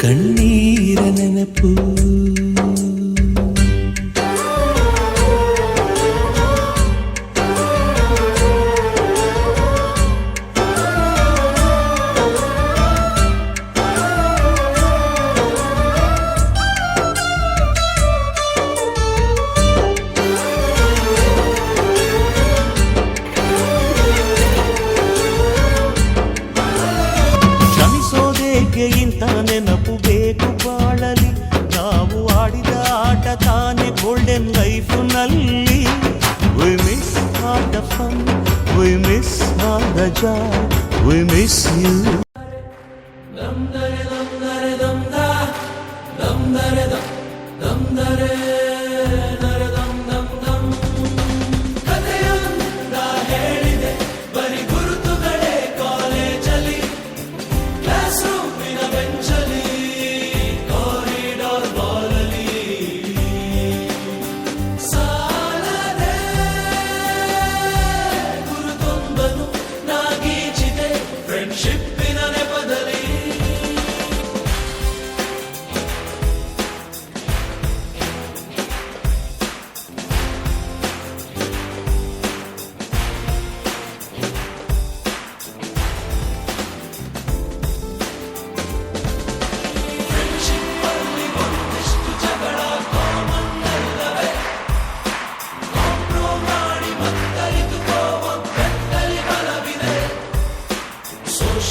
ಕಣ್ಣೀರ ನೆನಪು ಕ್ಷಮಿಸೋದೇಕೆ ಇಂಥ ನೆನಪು ಬೇಕು ಬಾಳಲಿ ನಾವು ಆಡಿದ ಆಟ ತಾನೇ golden ಲೈಫ್ನಲ್ಲಿ we miss all the fun we miss all the joy we miss you ಫ್ರೆಂಡ್ಶಿಪ್ಪಿನ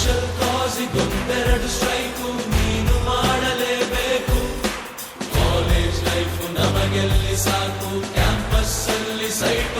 special ಕಾಸಿಗೊಂದೆರಡು strike ನೀನು ಮಾಡಲೇಬೇಕು ಕಾಲೇಜ್ ಲೈಫ್ ನಮಗೆಲ್ಲಿ ಸಾಕು ಕ್ಯಾಂಪಸ್ ಅಲ್ಲಿ ಸೈಟ್